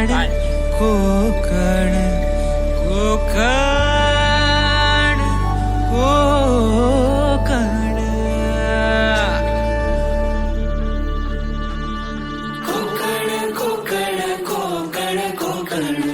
कोकण कोकण कोकण कोकण कोकण कोकण कोकण कोकण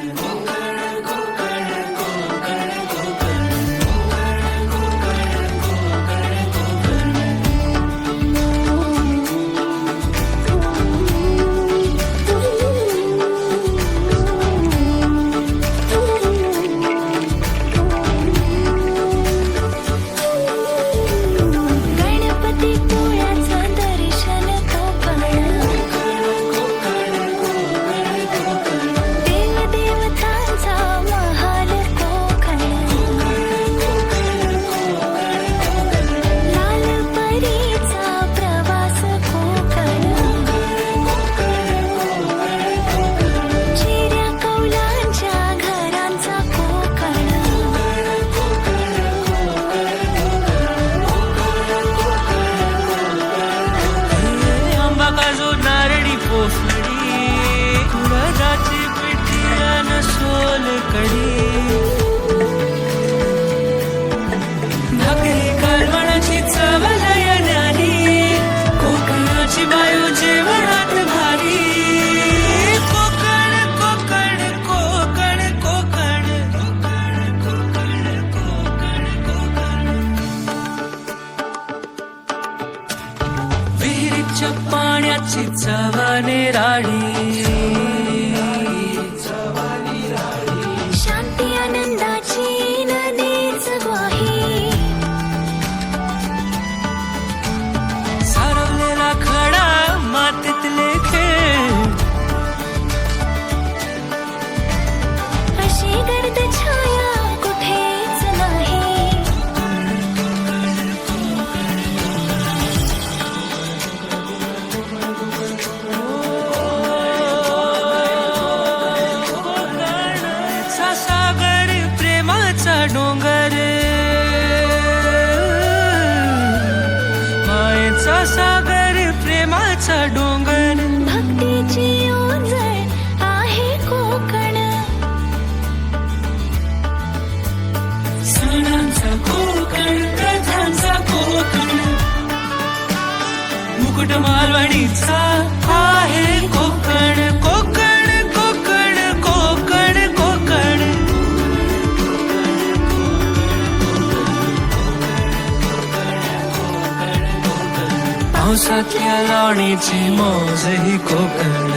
पाण्याची चवाने राणी. प्रेमाचा डोंगर. भक्तीची ओंजळ आहे कोकण. सणांचा कोकण प्रथांचा कोकण. मुकुट मालवणीचा आहे पावसातल्या लावणीची मौज ही कोकण.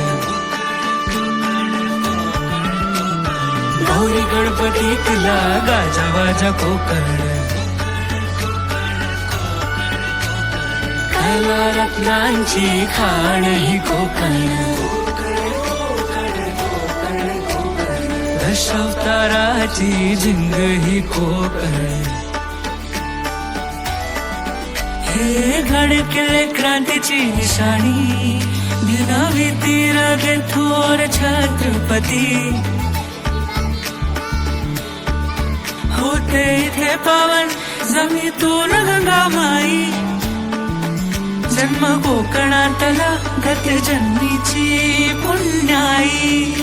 गौरी गणपतीतला गाजावाजा कोकण. कला रत्नांची खाण ही कोकण. दशावताराची झिंग ही कोकण. घडकेले क्रांतीची निशाणी. बिना तीर थोर छत्रपती. होते इथे पावन जमीतून गंगामाई जन्म कोकणातला गत जन्मीची पुण्याई.